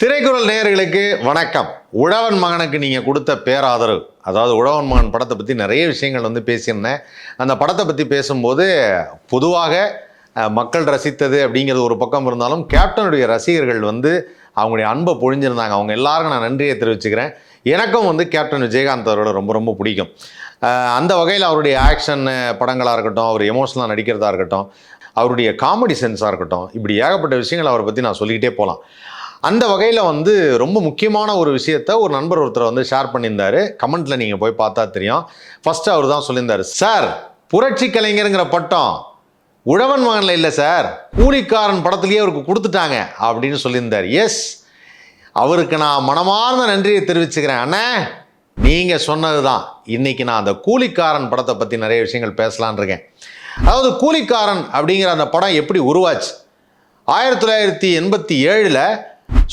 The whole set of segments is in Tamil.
திரைக்குறள் நேயர்களுக்கு வணக்கம். உழவன் மகனுக்கு நீங்கள் கொடுத்த பேராதரவு. அதாவது உழவன் மகன் படத்தை பற்றி நிறைய விஷயங்கள் வந்து பேசியிருந்தேன். அந்த படத்தை பற்றி பேசும்போது பொதுவாக மக்கள் ரசித்தது அப்படிங்கிறது ஒரு பக்கம் இருந்தாலும் கேப்டனுடைய ரசிகர்கள் வந்து அவங்களுடைய அன்பை பொழிஞ்சிருந்தாங்க. அவங்க எல்லாருக்கும் நான் நன்றியை தெரிவிச்சுக்கிறேன். எனக்கும் வந்து கேப்டன் விஜயகாந்த் அவரோட ரொம்ப ரொம்ப பிடிக்கும். அந்த வகையில் அவருடைய ஆக்ஷன் படங்களாக இருக்கட்டும் அவர் எமோஷனலாக நடிக்கிறதா இருக்கட்டும் அவருடைய காமெடி சென்ஸாக இருக்கட்டும் இப்படி ஏகப்பட்ட விஷயங்கள் அவரை பற்றி நான் சொல்லிக்கிட்டே போகலாம். அந்த வகையில் வந்து ரொம்ப முக்கியமான ஒரு விஷயத்த ஒரு நண்பர் ஒருத்தர் வந்து ஷேர் பண்ணியிருந்தாரு. கமெண்ட்டில் நீங்கள் போய் பார்த்தா தெரியும். ஃபஸ்ட்டு அவர் தான் சொல்லியிருந்தாரு சார் புரட்சி கலைஞருங்கிற பட்டம் உழவன் மகனில் இல்லை சார் கூலிக்காரன் படத்துலேயே அவருக்கு கொடுத்துட்டாங்க அப்படின்னு சொல்லியிருந்தார். எஸ் அவருக்கு நான் மனமார்ந்த நன்றியை தெரிவிச்சுக்கிறேன் அண்ணே. நீங்கள் சொன்னது தான் இன்றைக்கி நான் அந்த கூலிக்காரன் படத்தை பற்றி நிறைய விஷயங்கள் பேசலான் இருக்கேன். அதாவது கூலிக்காரன் அப்படிங்கிற அந்த படம் எப்படி உருவாச்சு? ஆயிரத்தி தொள்ளாயிரத்தி எண்பத்தி ஏழில்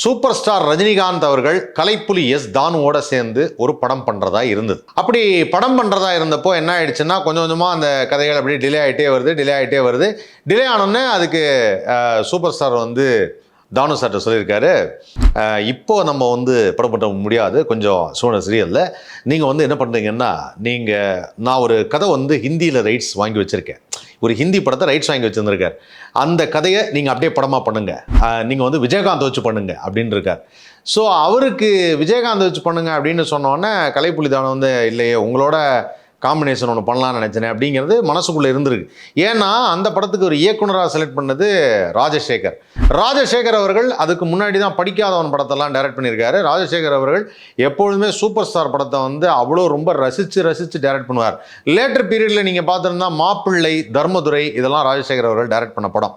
சூப்பர் ஸ்டார் ரஜினிகாந்த் அவர்கள் கலைப்புலி எஸ் தானுவோட சேர்ந்து ஒரு படம் பண்ணுறதா இருந்தது. அப்படி படம் பண்ணுறதா இருந்தப்போ என்ன ஆயிடுச்சுன்னா கொஞ்சம் கொஞ்சமாக அந்த கதைகள் அப்படியே டிலே ஆகிட்டே வருது டிலே ஆகிட்டே வருது. டிலே ஆனோடனே அதுக்கு சூப்பர் ஸ்டார் வந்து தானு சார்ட்ட சொல்லியிருக்காரு இப்போது இப்போ நம்ம வந்து படம் பண்ண முடியாது கொஞ்சம் சூழ்நிலை சரியில்லை. நீங்கள் வந்து என்ன பண்ணுறீங்கன்னா நீங்கள் நான் ஒரு கதை வந்து ஹிந்தியில் ரைட்ஸ் வாங்கி வச்சுருக்கேன். ஒரு ஹிந்தி படத்தை ரைட்ஸ் வாங்கி வச்சுருந்துருக்கார். அந்த கதையை நீங்கள் அப்படியே படமாக பண்ணுங்கள் நீங்கள் வந்து விஜயகாந்த் வச்சு பண்ணுங்கள் அப்படின்னு இருக்கார் ஸோ அவருக்கு விஜயகாந்த் வச்சு பண்ணுங்கள் அப்படின்னு சொன்னோன்னே கலைப்புலிதானம் வந்து இல்லையே உங்களோட காம்பினேஷன் ஒன்று பண்ணலாம்னு நினச்சினேன் அப்படிங்கிறது மனசுக்குள்ளே இருந்திருக்கு. ஏன்னா அந்த படத்துக்கு ஒரு இயக்குனராக செலக்ட் பண்ணது ராஜசேகர். ராஜசேகர் அவர்கள் அதுக்கு முன்னாடி தான் படிக்காதவன் படத்தெல்லாம் டைரக்ட் பண்ணியிருக்காரு. ராஜசேகர் அவர்கள் எப்பொழுதுமே சூப்பர் ஸ்டார் படத்தை வந்து அவ்வளோ ரொம்ப ரசித்து ரசித்து டைரக்ட் பண்ணுவார். லேட்டர் பீரியடில் நீங்கள் பார்த்துருந்தா மாப்பிள்ளை தர்மதுரை இதெல்லாம் ராஜசேகர் அவர்கள் டைரக்ட் பண்ண படம்.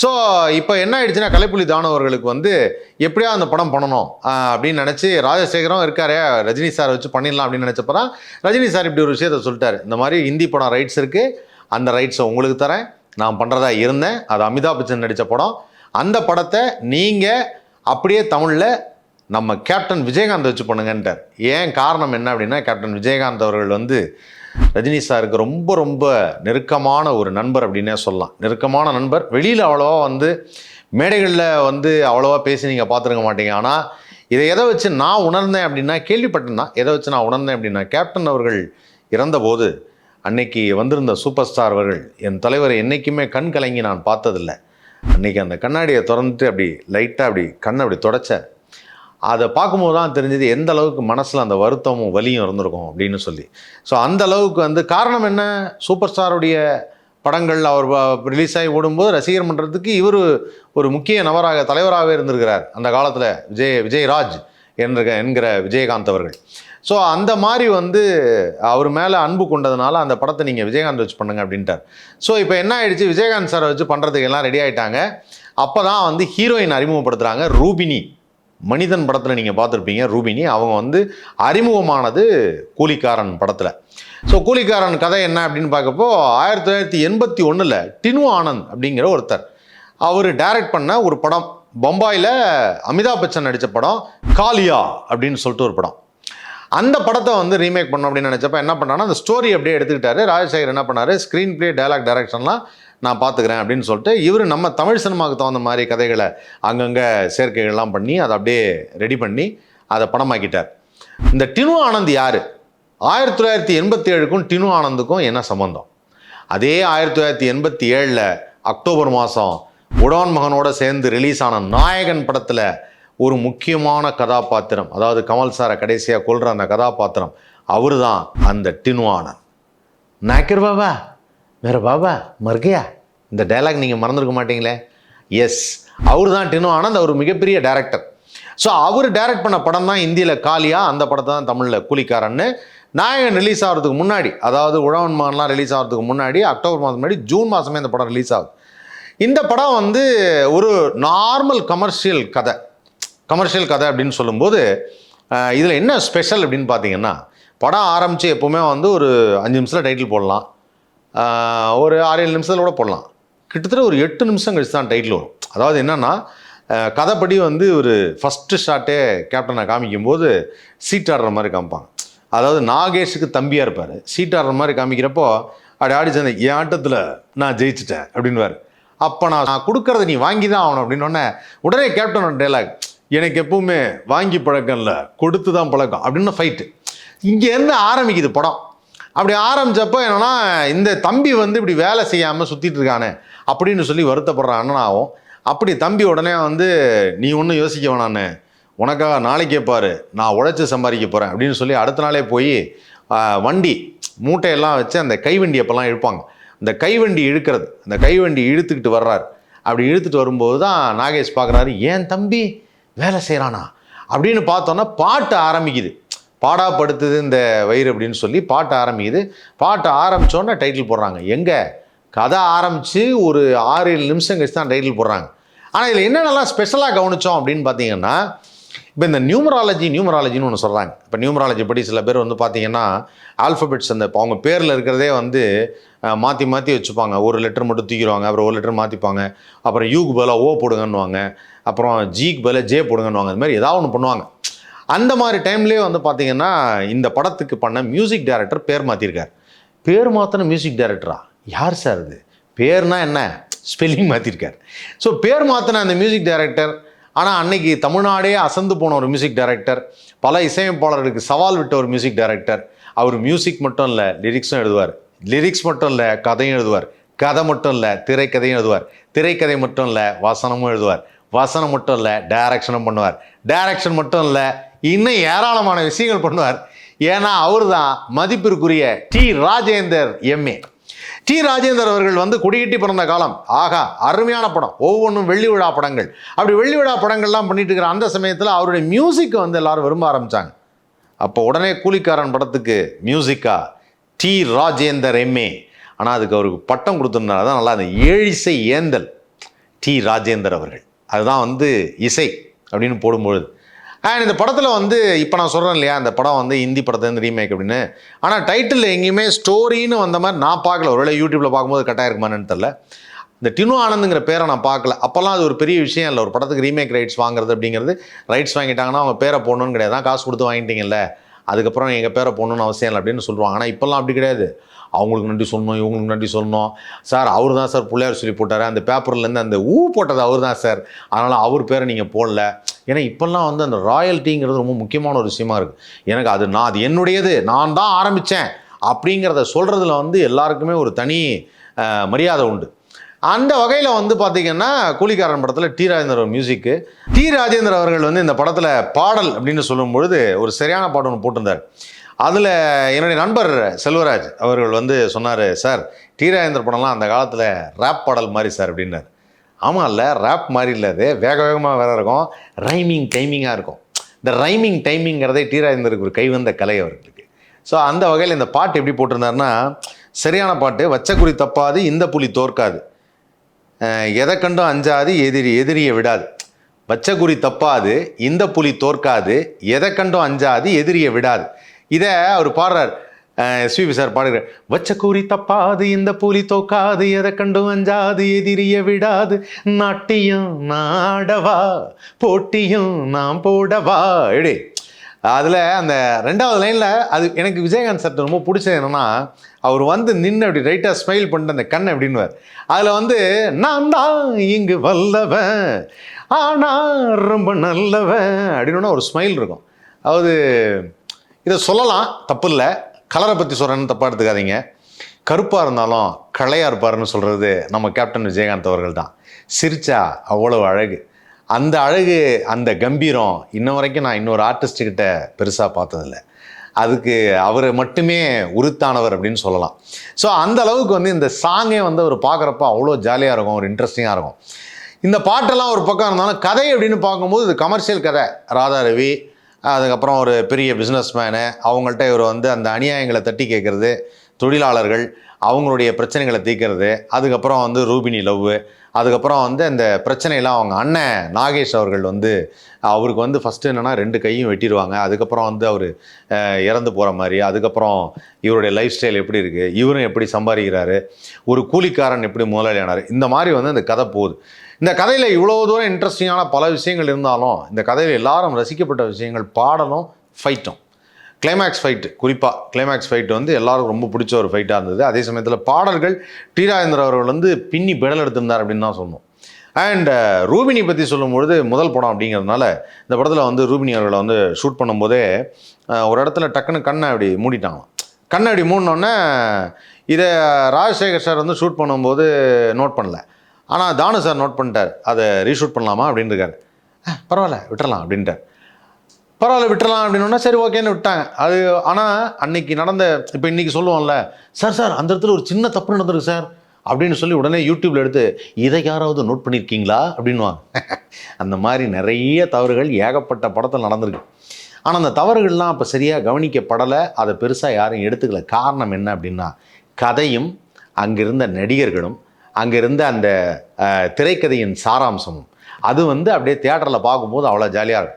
ஸோ இப்போ என்ன ஆயிடுச்சுன்னா கலைப்புலி தானவர்களுக்கு வந்து எப்படியா அந்த படம் பண்ணணும்? அப்படின்னு நினச்சி ராஜசேகரம் இருக்காரே ரஜினி சார் வச்சு பண்ணிடலாம் அப்படின்னு நினச்சப்பறம் ரஜினி சார் இப்படி ஒரு விஷயத்த சொல்லிட்டாரு. இந்த மாதிரி ஹிந்தி படம் ரைட்ஸ் இருக்குது அந்த ரைட்ஸை உங்களுக்கு தரேன். நான் பண்ணுறதா இருந்தேன். அது அமிதாப் பச்சன் நடித்த படம். அந்த படத்தை நீங்கள் அப்படியே தமிழில் நம்ம கேப்டன் விஜயகாந்த் வச்சு பண்ணுங்கன்ட்டார். ஏன் காரணம் என்ன அப்படின்னா கேப்டன் விஜயகாந்த் அவர்கள் வந்து ரஜினி சாருக்கு ரொம்ப ரொம்ப நெருக்கமான ஒரு நண்பர் அப்படின்னே சொல்லலாம். நெருக்கமான நண்பர். வெளியில் அவ்வளோவா வந்து மேடைகளில் வந்து அவ்வளோவா பேசி நீங்கள் பார்த்துருக்க மாட்டீங்க. ஆனால் இதை எதை வச்சு நான் உணர்ந்தேன் அப்படின்னா கேள்விப்பட்டேன் தான். எதை வச்சு நான் உணர்ந்தேன் அப்படின்னா கேப்டன் அவர்கள் இறந்தபோது அன்னைக்கு வந்திருந்த சூப்பர் ஸ்டார் அவர்கள் என் தலைவரை என்றைக்குமே கண் கலங்கி நான் பார்த்ததில்லை. அன்னைக்கு அந்த கண்ணாடியை திறந்துட்டு அப்படி லைட்டாக அப்படி கண்ணை அப்படி தொடச்சார் அதை பார்க்கும்போது தான் தெரிஞ்சது எந்த அளவுக்கு மனசில் அந்த வருத்தமும் வலியும் இருந்திருக்கும் அப்படின்னு சொல்லி. ஸோ அந்த அளவுக்கு வந்து காரணம் என்ன? சூப்பர் ஸ்டாருடைய படங்கள் அவர் ரிலீஸ் ஆகி ஓடும்போது ரசிகர் மன்றத்துக்கு இவர் ஒரு முக்கிய நபராக தலைவராகவே இருந்திருக்கிறார். அந்த காலத்தில் விஜய் விஜயராஜ் என்ற என்கிற விஜயகாந்த் அவர்கள். ஸோ அந்த மாதிரி வந்து அவர் மேலே அன்பு கொண்டதுனால அந்த படத்தை நீங்கள் விஜயகாந்த் வச்சு பண்ணுங்க அப்படின்ட்டார். ஸோ இப்போ என்ன ஆயிடுச்சு? விஜயகாந்த் சாரை வச்சு பண்ணுறதுக்கு எல்லாம் ரெடி ஆகிட்டாங்க அப்போ தான் வந்து ஹீரோயின் அறிமுகப்படுத்துகிறாங்க ரூபினி. மனிதன் படத்தில் நீங்கள் பார்த்துருப்பீங்க ரூபினி. அவங்க வந்து அறிமுகமானது கூலிக்காரன் படத்தில். ஸோ கூலிக்காரன் கதை என்ன அப்படின்னு பார்க்கப்போ ஆயிரத்தி தொள்ளாயிரத்தி எண்பத்தி ஒன்றில் டினு ஆனந்த் அப்படிங்கிற ஒருத்தர். அவர் டைரக்ட் பண்ண ஒரு படம். பம்பாயில் அமிதாப் பச்சன் நடித்த படம் காலியா அப்படின்னு சொல்லிட்டு ஒரு படம். அந்த படத்தை வந்து ரீமேக் பண்ணோம் அப்படின்னு நினச்சப்ப என்ன பண்ணான்னா அந்த ஸ்டோரி அப்படியே எடுத்துக்கிட்டாரு. ராஜசேகர் என்ன பண்ணார்? ஸ்க்ரீன் ப்ளே டைலாக் டைரக்ஷன்லாம் நான் பார்த்துக்கிறேன் அப்படின்னு சொல்லிட்டு இவர் நம்ம தமிழ் சினிமாவுக்கு தகுந்த மாதிரி கதைகளை அங்கங்கே சேர்க்கைகள்லாம் பண்ணி அதை அப்படியே ரெடி பண்ணி அதை படமாக்கிட்டார். இந்த டினு ஆனந்த் யார்? ஆயிரத்தி தொள்ளாயிரத்தி எண்பத்தி ஏழுக்கும் டினு ஆனந்துக்கும் என்ன சம்மந்தம் அதே ஆயிரத்தி தொள்ளாயிரத்தி எண்பத்தி ஏழில் அக்டோபர் மாதம் உடான் மகனோட சேர்ந்து ரிலீஸ் ஆன நாயகன் படத்தில் ஒரு முக்கியமான கதாபாத்திரம் அதாவது கமல் சாரை கடைசியாக கொள்கிற அந்த கதாபாத்திரம் அவர் தான் அந்த டினு ஆனந்த். நாக்கர் வேற பாபா மர்கையா இந்த டைலாக் நீங்கள் மறந்துருக்க மாட்டீங்களே? எஸ் அவர் தான் டினு ஆனந்த் அவர் மிகப்பெரிய டேரக்டர் ஸோ அவர் டைரக்ட் பண்ண படம் தான் இந்தியில் காலியா அந்த படத்தை தான் தமிழில் கூலிக்காரன்னு. நாயகன் ரிலீஸ் ஆகிறதுக்கு முன்னாடி அதாவது உழவன் மகன்லாம் ரிலீஸ் ஆகிறதுக்கு முன்னாடி அக்டோபர் மாதம் முன்னாடி ஜூன் மாதமே இந்த படம் ரிலீஸ் ஆகுது. இந்த படம் வந்து ஒரு நார்மல் கமர்ஷியல் கதை. கமர்ஷியல் கதை அப்படின்னு சொல்லும்போது இதில் என்ன ஸ்பெஷல் அப்படின்னு பார்த்தீங்கன்னா படம் ஆரம்பித்து எப்போவுமே வந்து ஒரு அஞ்சு நிமிஷத்தில் டைட்டில் போடலாம். ஒரு ஆறு ஏழு நிமிஷத்தில் கூட போடலாம். கிட்டத்தட்ட ஒரு எட்டு நிமிஷம் கழிச்சு தான் டைட்டில் வரும். அதாவது என்னென்னா கதைப்படி வந்து ஒரு ஃபஸ்ட்டு ஷாட்டே கேப்டனை காமிக்கும்போது சீட் ஆடுற மாதிரி காமிப்பாங்க. அதாவது நாகேஷுக்கு தம்பியாக இருப்பார். சீட் ஆடுற மாதிரி காமிக்கிறப்போ அப்படி ஆடி சேர்ந்த என் ஆட்டத்தில் நான் ஜெயிச்சிட்டேன் அப்படின்வார் அப்போ நான் நான் கொடுக்கறத நீ வாங்கி தான் ஆகணும் அப்படின்னோடனே உடனே கேப்டனோட டைலாக் எனக்கு எப்பவுமே வாங்கி பழக்கம் இல்லை கொடுத்து தான் பழக்கம் அப்படின்னு ஃபைட்டு இங்கேருந்து ஆரம்பிக்குது படம். அப்படி ஆரம்பிச்சப்போ என்னென்னா இந்த தம்பி வந்து இப்படி வேலை செய்யாமல் சுற்றிட்டு இருக்கானே அப்படின்னு சொல்லி வருத்தப்படுற அண்ணனாவும் அப்படி தம்பி உடனே வந்து நீ ஒன்றும் யோசிக்க வேணான்னு உனக்காக நாளைக்கே பாரு. நான் உழைச்சி சம்பாதிக்க போகிறேன் அப்படின்னு சொல்லி அடுத்த நாளே போய் வண்டி மூட்டையெல்லாம் வச்சு அந்த கைவண்டி அப்போல்லாம் இழுப்பாங்க. அந்த கைவண்டி இழுக்கிறது. அந்த கைவண்டி இழுத்துக்கிட்டு வர்றார். அப்படி இழுத்துட்டு வரும்போது தான் நாகேஷ் பார்க்குறாரு ஏன் தம்பி? வேலை செய்கிறானா அப்படின்னு பார்த்தோன்னா பாட்டு ஆரம்பிக்குது. பாடாப்படுத்துது இந்த வயிறு அப்படின்னு சொல்லி பாட்டு ஆரம்பிக்குது. பாட்டு ஆரம்பித்தோன்னே டைட்டில் போடுறாங்க. எங்கே? கதை ஆரம்பித்து ஒரு ஆறு ஏழு நிமிஷம் கழிச்சு தான் டைட்டில் போடுறாங்க. ஆனால் இதில் என்னென்னலாம் ஸ்பெஷலாக கவனித்தோம் அப்படின்னு பார்த்தீங்கன்னா இப்போ இந்த நியூமராலஜி நியூமராலஜின்னு ஒன்று சொல்கிறாங்க இப்போ நியூமராலஜி படி சில பேர் வந்து பார்த்தீங்கன்னா ஆல்ஃபபெட்ஸ் அந்த இப்போ அவங்க பேரில் இருக்கிறதே வந்து மாற்றி மாற்றி வச்சுப்பாங்க. ஒரு லெட்டர் மட்டும் தூக்கிடுவாங்க அப்புறம் ஒரு லெட்டர் மாற்றிப்பாங்க அப்புறம் யூக்கு பதிலாக ஓ போடுங்கன்னுவாங்க. அப்புறம் ஜிக்கு பதிலாக ஜே போடுங்கன்னுவாங்க. அது மாதிரி ஏதாவது ஒன்று பண்ணுவாங்க. அந்த மாதிரி டைம்லேயே வந்து பார்த்தீங்கன்னா இந்த படத்துக்கு பண்ண மியூசிக் டைரக்டர் பேர் மாற்றிருக்கார் பேர் மாற்றின மியூசிக் டைரக்டரா யார் சார் இது பேர்னா என்ன? ஸ்பெல்லிங் மாற்றிருக்கார் ஸோ பேர் மாற்றின அந்த மியூசிக் டைரக்டர் ஆனால் அன்னைக்கு தமிழ்நாடே அசந்து போன ஒரு மியூசிக் டைரக்டர் பல இசையமைப்பாளர்களுக்கு சவால் விட்ட ஒரு மியூசிக் டைரக்டர் அவர் மியூசிக் மட்டும் இல்லை லிரிக்ஸும் எழுதுவார். லிரிக்ஸ் மட்டும் இல்லை கதையும் எழுதுவார். கதை மட்டும் இல்லை திரைக்கதையும் எழுதுவார். திரைக்கதை மட்டும் இல்லை வசனமும் எழுதுவார். வசனம் மட்டும் இல்லை டைரக்ஷனும் பண்ணுவார். டைரக்ஷன் மட்டும் இல்லை இன்னும் ஏராளமான விஷயங்கள் பண்ணுவார். ஏன்னா அவர் தான் மதிப்பிற்குரிய T Rajendar MA. T Rajendar அவர்கள் வந்து குடியிட்டி பிறந்த காலம். ஆகா அருமையான படம். ஒவ்வொன்றும் வெள்ளி விழா படங்கள். அப்படி வெள்ளி விழா படங்கள்லாம் பண்ணிட்டு இருக்கிற அந்த சமயத்தில் அவருடைய மியூசிக்கை வந்து எல்லாரும் விரும்ப ஆரம்பித்தாங்க அப்போ உடனே கூலிக்காரன் படத்துக்கு மியூசிக்கா டி ராஜேந்தர் எம்ஏ. ஆனால் அதுக்கு அவருக்கு பட்டம் கொடுத்துருந்தனால தான் நல்லா அந்த ஏழிசை ஏந்தல் டி ராஜேந்தர் அவர்கள். அதுதான் வந்து இசை அப்படின்னு போடும்பொழுது. அண்ட் இந்த படத்தில் வந்து இப்போ நான் சொல்கிறேன் இல்லையா இந்த படம் வந்து ஹிந்தி படத்துலேருந்து ரீமேக் அப்படின்னு. ஆனால் டைட்டில் எங்கேயுமே ஸ்டோரின்னு வந்த மாதிரி நான் பார்க்கல. ஒருவேளை யூடியூப்பில் பார்க்கும்போது கட்டாக இருக்குமான்னு தெரில இந்த டினு ஆனந்துங்கிற பேரை நான் பார்க்கல. அப்போல்லாம் அது ஒரு பெரிய விஷயம் இல்லை. ஒரு படத்துக்கு ரீமேக் ரைட்ஸ் வாங்குறது அப்படிங்கிறது ரைட்ஸ் வாங்கிட்டாங்கன்னா அவங்க பேரை போடணும்னு கிடையாது. தான் காசு கொடுத்து வாங்கிட்டீங்கல்ல. அதுக்கப்புறம் எங்கள் பேரை போடணும்னு அவசியம் இல்லை அப்படின்னு சொல்லுவாங்க. ஆனால் இப்போல்லாம் அப்படி கிடையாது. அவங்களுக்கு நன்றி சொல்லணும் இவங்களுக்கு நன்றி சொல்லணும். சார் அவர் தான் சார் பிள்ளையார் சொல்லி போட்டார். அந்த பேப்பர்லேருந்து அந்த ஊ போட்டது அவர் தான் சார். அதனால் அவர் பேரை நீங்கள் போடல. ஏன்னா இப்போல்லாம் வந்து அந்த ராயல்ட்டிங்கிறது ரொம்ப முக்கியமான ஒரு விஷயமா இருக்குது எனக்கு அது நான் அது என்னுடையது. நான் தான் ஆரம்பித்தேன் அப்படிங்கிறத சொல்கிறதுல வந்து எல்லாருக்குமே ஒரு தனி மரியாதை உண்டு. அந்த வகையில் வந்து பார்த்திங்கன்னா கூலிக்காரன் படத்தில் T Rajendra music T Rajendra அவர்கள் வந்து இந்த படத்தில் பாடல் அப்படின்னு சொல்லும் பொழுது ஒரு சரியான பாடம் ஒன்று போட்டிருந்தார். அதில் என்னுடைய நண்பர் செல்வராஜ் அவர்கள் வந்து சொன்னார் சார் டி. ராஜேந்திர படம்லாம் அந்த காலத்தில் ரேப் பாடல் மாதிரி சார் அப்படின்னார். ஆமாம் இல்லை ரேப் மாதிரி இல்லை அது. வேக வேகமாக வேற இருக்கும். ரைமிங் டைமிங்காக இருக்கும். இந்த ரைமிங் டைமிங்கிறதே டி. ராஜேந்தருக்கு ஒரு கைவந்த கலை அவர்களுக்கு. ஸோ அந்த வகையில் இந்த பாட்டு எப்படி போட்டிருந்தாருன்னா சரியான பாட்டு வச்ச குறி தப்பாது இந்த புலி தோற்காது. எதை கண்டும் அஞ்சாது எதிரி எதிரியை விடாது. வச்ச குறி தப்பாது இந்த புலி தோற்காது. எதை கண்டும் அஞ்சாது எதிரியை விடாது. இதை அவர் பாடுறார். எஸ்பிபி சார் பாடுகிறார். வச்ச கூறி தப்பாது இந்த புலி தோக்காது எதை கண்டு வஞ்சாது எதிரிய விடாது நாட்டியம் நாடவா போட்டியும் நாம் போடவா? எடு. அதில் அந்த ரெண்டாவது லைனில் அது எனக்கு விஜயகாந்த் சார் ரொம்ப பிடிச்சது என்னென்னா அவர் வந்து நின்று அப்படி ரைட்டாக ஸ்மைல் பண்ணிட்டு அந்த கண்ணை அப்படின்னுவார். அதில் வந்து நான் தான் இங்கு வல்லவன் ஆனால் ரொம்ப நல்லவன் அப்படின்னு ஒரு ஸ்மைல் இருக்கும். அதாவது இதை சொல்லலாம். தப்பு இல்லை கலரை பற்றி சொல்கிறேன்னு தப்பாக எடுத்துக்காதீங்க. கருப்பாக இருந்தாலும் களையாக இருப்பாருன்னு சொல்கிறது நம்ம கேப்டன் விஜயகாந்த் அவர்கள் தான் சிரிச்சா அவ்வளோ அழகு. அந்த அழகு அந்த கம்பீரம் இன்ன வரைக்கும் நான் இன்னொரு ஆர்டிஸ்ட் பெருசாக பார்த்ததில்ல. அதுக்கு அவர் மட்டுமே உருத்தானவர் அப்படின்னு சொல்லலாம். ஸோ அந்த அளவுக்கு வந்து இந்த சாங்கே வந்து அவர் பார்க்குறப்ப அவ்வளோ ஜாலியாக இருக்கும். ஒரு இன்ட்ரெஸ்டிங்காக இருக்கும். இந்த பாட்டெல்லாம் ஒரு பக்கம் இருந்தாலும் கதை அப்படின்னு பார்க்கும்போது இது கமர்ஷியல் கதை. ராதா ரவி அதுக்கப்புறம் ஒரு பெரிய பிஸ்னஸ் மேனு அவங்கள்ட்ட இவர் வந்து அந்த அநியாயங்களை தட்டி கேட்குறது தொழிலாளர்கள் அவங்களுடைய பிரச்சனைகளை தீர்க்கறது அதுக்கப்புறம் வந்து ரூபினி லவ் அதுக்கப்புறம் வந்து அந்த பிரச்சனையெல்லாம் அவங்க அண்ணன் நாகேஷ் அவர்கள் வந்து அவருக்கு வந்து ஃபஸ்ட்டு என்னென்னா ரெண்டு கையும் வெட்டிடுவாங்க அதுக்கப்புறம் வந்து அவர் இறந்து போகிற மாதிரி அதுக்கப்புறம் இவருடைய லைஃப் ஸ்டைல் எப்படி இருக்குது இவரும் எப்படி சம்பாதிக்கிறாரு ஒரு கூலிக்காரன் எப்படி முதலாளியானார் இந்த மாதிரி வந்து அந்த கதை போகுது. இந்த கதையில் இவ்வளோ தூரம் இன்ட்ரெஸ்டிங்கான பல விஷயங்கள் இருந்தாலும் இந்த கதையில் எல்லாரும் ரசிக்கப்பட்ட விஷயங்கள் பாடலும் ஃபைட்டும் கிளைமேக்ஸ் ஃபைட்டு குறிப்பாக கிளைமேக்ஸ் ஃபைட்டு வந்து எல்லாருக்கும் ரொம்ப பிடிச்ச ஒரு ஃபைட்டாக இருந்தது. அதே சமயத்தில் பாடல்கள் டி. ராஜேந்திர அவர்கள் வந்து பின்னி பெடல் எடுத்திருந்தார் அப்படின்னு தான் சொல்லணும். அண்ட் ரூபினி பற்றி சொல்லும்பொழுது முதல் படம் அப்படிங்கிறதுனால இந்த படத்தில் வந்து ரூபினி அவர்களை வந்து ஷூட் பண்ணும்போதே ஒரு இடத்துல டக்குன்னு கண்ணை அப்படி மூடிட்டாங்களாம். கண்ணை அப்படி மூடினோடனே இதை ராஜசேகர் சார் வந்து ஷூட் பண்ணும்போது நோட் பண்ணல. ஆனால் தானு சார் நோட் பண்ணிட்டார். அதை ரீஷூட் பண்ணலாமா அப்படின்னு இருக்காரு. பரவாயில்ல விட்டுறலாம் அப்படின்ட்டார். பரவாயில்ல விட்டுறலாம் அப்படின்னா சரி ஓகேன்னு விட்டாங்க. அது ஆனால் அன்னைக்கு நடந்த இப்போ இன்னைக்கு சொல்லுவோம்ல சார் சார் அந்த இடத்துல ஒரு சின்ன தப்பு நடந்திருக்கு சார் அப்படின்னு சொல்லி உடனே யூடியூப்ல எடுத்து இதை யாராவது நோட் பண்ணியிருக்கீங்களா அப்படின்வாங்க அந்த மாதிரி நிறைய தவறுகள் ஏகப்பட்ட படத்தில் நடந்திருக்கு. ஆனால் அந்த தவறுகள்லாம் அப்போ சரியாக கவனிக்கப்படலை. அதை பெருசாக யாரும் எடுத்துக்கல. காரணம் என்ன அப்படின்னா கதையும் அங்கிருந்த நடிகர்களும் அங்கிருந்த அந்த திரைக்கதையின் சாராம்சமும். அது வந்து அப்படியே தியேட்டரில் பார்க்கும்போது அவ்வளோ ஜாலியாக இருக்கும்.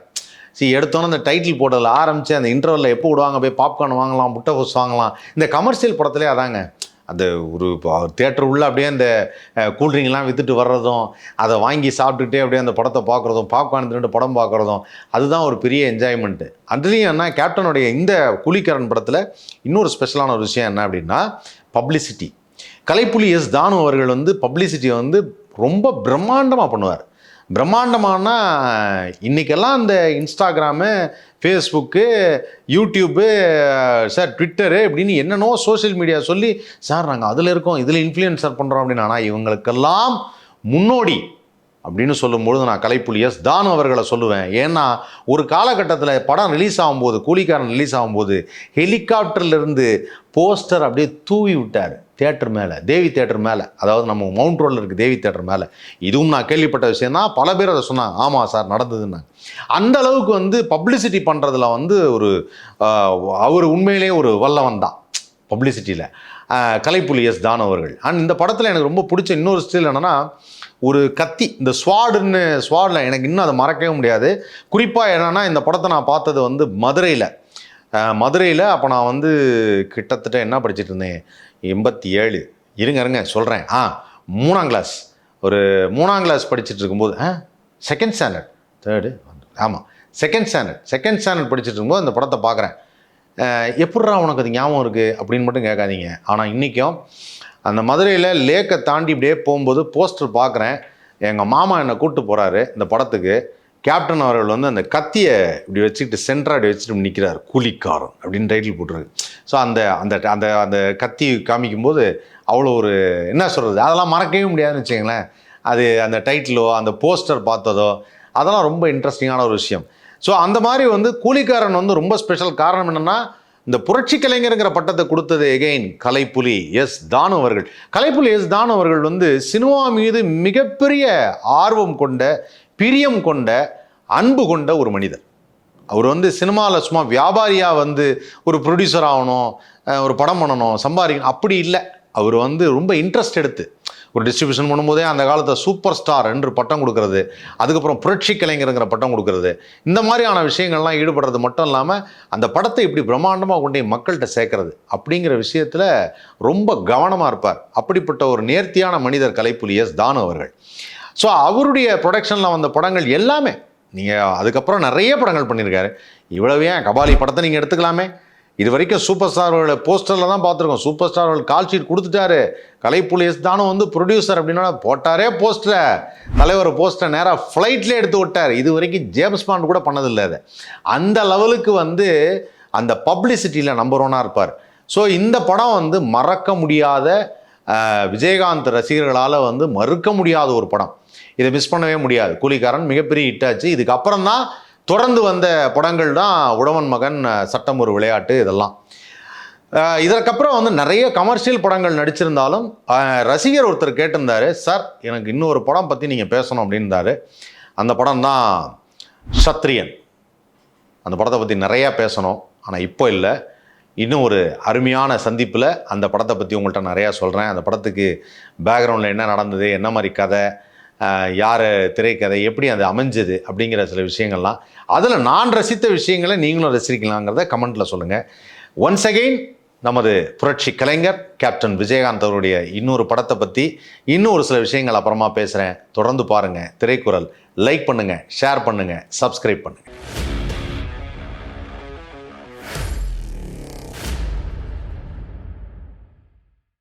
சரி எடுத்தோன்னே அந்த டைட்டில் போட்டதில் ஆரம்பித்து அந்த இன்டர்வலில் எப்போ விடுவாங்க போய் பாப்கார்ன் வாங்கலாம் முட்டை கோஸ் வாங்கலாம். இந்த கமர்ஷியல் படத்துலேயே அதாங்க. அந்த ஒரு தேட்டர் உள்ள அப்படியே அந்த கூல்ட்ரிங்க்லாம் விற்றுட்டு வர்றதும் அதை வாங்கி சாப்பிட்டுட்டே அப்படியே அந்த படத்தை பார்க்குறதும் பாப்கார்ன் தின்னுட்டு படம் பார்க்குறதும் அதுதான் ஒரு பெரிய என்ஜாய்மெண்ட்டு அதுலேயும் என்ன கேப்டனுடைய இந்த கூலிக்கரன் படத்தில் இன்னொரு ஸ்பெஷலான ஒரு விஷயம் என்ன அப்படின்னா பப்ளிசிட்டி கலைப்புலி எஸ் தானு அவர்கள் வந்து பப்ளிசிட்டியை வந்து ரொம்ப பிரம்மாண்டமாக பண்ணுவார். பிரம்மாண்டமானா இன்றைக்கெல்லாம் இந்த Instagram Facebook YouTube sir Twitter இப்படின்னு என்னென்னோ சோஷியல் மீடியா சொல்லி சார் நாங்கள் அதில் இருக்கோம் இதில் இன்ஃப்ளூயன்சர் பண்ணுறோம் அப்படின்னு. ஆனால் இவங்களுக்கெல்லாம் முன்னோடி அப்படின்னு சொல்லும்பொழுது நான் கலைப்புலி எஸ் தானு அவர்களை சொல்லுவேன். ஏன்னா ஒரு காலகட்டத்தில் படம் ரிலீஸ் ஆகும்போது கூலிக்காரன் ரிலீஸ் ஆகும்போது ஹெலிகாப்டர்லேருந்து போஸ்டர் அப்படியே தூவி விட்டார். தேட்டர் மேலே தேவி தேட்டர் மேலே அதாவது நம்ம மவுண்ட் ரோடில் இருக்குது தேவி தேட்டர் மேலே இதுவும் நான் கேள்விப்பட்ட விஷயம் தான் பல பேர் அதை சொன்னாங்க. ஆமாம் சார் நடந்ததுன்னாங்க. அந்த அளவுக்கு வந்து பப்ளிசிட்டி பண்ணுறதுல வந்து ஒரு அவர் உண்மையிலே ஒரு வல்லவன் தான் பப்ளிசிட்டியில் கலைப்புலி எஸ் தானவர்கள் அண்ட் இந்த படத்தில் எனக்கு ரொம்ப பிடிச்ச இன்னொரு ஸ்டில் என்னென்னா ஒரு கத்தி இந்த ஸ்வாடுன்னு ஸ்வாடில் எனக்கு இன்னும் அதை மறக்கவே முடியாது. குறிப்பாக என்னென்னா இந்த படத்தை நான் பார்த்தது வந்து மதுரையில். மதுரையில் அப்போ நான் வந்து கிட்டத்தட்ட என்ன படிச்சுட்டு இருந்தேன்? எண்பத்தி ஏழு இருங்க இருங்க சொல்கிறேன் ஆ மூணாம் கிளாஸ் ஒரு மூணாம் கிளாஸ் படிச்சுட்டு இருக்கும்போது ஆ செகண்ட் ஸ்டாண்டர்ட் தேர்டு ஆமாம் செகண்ட் ஸ்டாண்டர்ட் செகண்ட் ஸ்டாண்டர்ட் படிச்சுட்டு இருக்கும்போது அந்த படத்தை பார்க்குறேன் எப்பட்றா உனக்கு அது ஞாபகம் இருக்குது அப்படின்னு மட்டும் கேட்காதீங்க. ஆனால் இன்றைக்கும் அந்த மதுரையில் லேக்கை தாண்டி இப்படியே போகும்போது போஸ்டர் பார்க்குறேன் எங்கள் மாமா என்னை கூப்பிட்டு போகிறாரு இந்த படத்துக்கு. கேப்டன் அவர்கள் வந்து அந்த கத்தியை இப்படி வச்சுக்கிட்டு சென்டராக இப்படி வச்சுட்டு நிற்கிறார் கூலிக்காரன் அப்படின்னு டைட்டில் போட்டுருக்கு. ஸோ அந்த அந்த அந்த அந்த கத்தி காமிக்கும்போது அவ்வளோ ஒரு என்ன சொல்கிறது அதெல்லாம் மறக்கவே முடியாதுன்னு வச்சுங்களேன் அது அந்த டைட்டிலோ அந்த போஸ்டர் பார்த்ததோ அதெல்லாம் ரொம்ப இன்ட்ரெஸ்டிங்கான ஒரு விஷயம். ஸோ அந்த மாதிரி வந்து கூலிக்காரன் வந்து ரொம்ப ஸ்பெஷல் காரணம் என்னென்னா இந்த புரட்சி கலைஞருங்கிற பட்டத்தை கொடுத்தது எகெயின் கலைப்புலி எஸ் தானு அவர்கள். கலைப்புலி எஸ் தானு அவர்கள் வந்து சினிமா மீது மிகப்பெரிய ஆர்வம் கொண்ட பிரியம் கொண்ட அன்பு கொண்ட ஒரு மனிதர். அவர் வந்து சினிமாவில் சும்மா வியாபாரியாக வந்து ஒரு ப்ரொடியூசர் ஆகணும் ஒரு படம் பண்ணணும் சம்பாதிக்கணும் அப்படி இல்லை. அவர் வந்து ரொம்ப இன்ட்ரெஸ்ட் எடுத்து ஒரு டிஸ்ட்ரிபியூஷன் பண்ணும்போதே அந்த காலத்தில் சூப்பர் ஸ்டார் என்று பட்டம் கொடுக்கறது அதுக்கப்புறம் புரட்சி கலைஞருங்கிற பட்டம் கொடுக்கறது இந்த மாதிரியான விஷயங்கள்லாம் ஈடுபடுறது மட்டும் இல்லாமல் அந்த படத்தை இப்படி பிரம்மாண்டமாக கொண்டு போய் மக்கள்கிட்ட சேர்க்கறது அப்படிங்கிற விஷயத்தில் ரொம்ப கவனமாக இருப்பார். அப்படிப்பட்ட ஒரு நேர்த்தியான மனிதர் கலைப்புலி எஸ். தானு அவர்கள். ஸோ அவருடைய ப்ரொடக்ஷனில் வந்த படங்கள் எல்லாமே நீங்கள் அதுக்கப்புறம் நிறைய படங்கள் பண்ணியிருக்காரு. இவ்வளவு ஏன்? கபாலி படத்தை நீங்கள் எடுத்துக்கலாமே. இது வரைக்கும் சூப்பர் ஸ்டாரோட போஸ்டரில் தான் பார்த்துருக்கோம். சூப்பர் ஸ்டாரோட கால் ஷீட் கொடுத்துட்டாரு கலைப்புலியஸ் தானும் வந்து ப்ரொடியூசர் அப்படின்னா போட்டாரே போஸ்டரை தலைவர் போஸ்டரை நேராக ஃப்ளைட்லேயே எடுத்து விட்டார். இது வரைக்கும் ஜேம்ஸ் பாண்ட் கூட பண்ணதில்லை அதை. அந்த லெவலுக்கு வந்து அந்த பப்ளிசிட்டியில் நம்பர் ஒன்னாக இருப்பார். ஸோ இந்த படம் வந்து மறக்க முடியாத விஜயகாந்த் ரசிகர்களால் வந்து மறுக்க முடியாத ஒரு படம். இதை மிஸ் பண்ணவே முடியாது. கூலிக்காரன் மிகப்பெரிய ஹிட்டாச்சு இதுக்கப்புறம் தான் தொடர்ந்து வந்த படங்கள் தான் உழவன் மகன் சட்டம் ஒரு விளையாட்டு இதெல்லாம். இதற்கப்புறம் வந்து நிறைய கமர்ஷியல் படங்கள் நடிச்சிருந்தாலும் ரசிகர் ஒருத்தர் கேட்டிருந்தாரு சார் எனக்கு இன்னொரு படம் பற்றி நீங்கள் பேசணும் அப்படின்றாரு அந்த படம் தான் சத்ரியன். அந்த படத்தை பற்றி நிறையா பேசணும். ஆனால் இப்போ இல்லை. இன்னும் ஒரு அருமையான சந்திப்பில் அந்த படத்தை பற்றி உங்கள்கிட்ட நிறையா சொல்கிறேன் அந்த படத்துக்கு பேக்ரவுண்டில் என்ன நடந்தது என்ன மாதிரி கதை யார் திரைக்கதை எப்படி அது அமைஞ்சது அப்படிங்கிற சில விஷயங்கள்லாம். அதில் நான் ரசித்த விஷயங்களை நீங்களும் ரசிக்கலாங்கிறத கமெண்ட்டில் சொல்லுங்கள் ஒன்ஸ் அகெயின் நமது புரட்சி கலைஞர் கேப்டன் விஜயகாந்த் அவருடைய இன்னொரு படத்தை பற்றி இன்னும் ஒரு சில விஷயங்கள் அப்புறமா பேசுகிறேன் தொடர்ந்து பாருங்கள் திரைக்குறள் லைக் பண்ணுங்கள் ஷேர் பண்ணுங்கள் சப்ஸ்கிரைப் பண்ணுங்கள்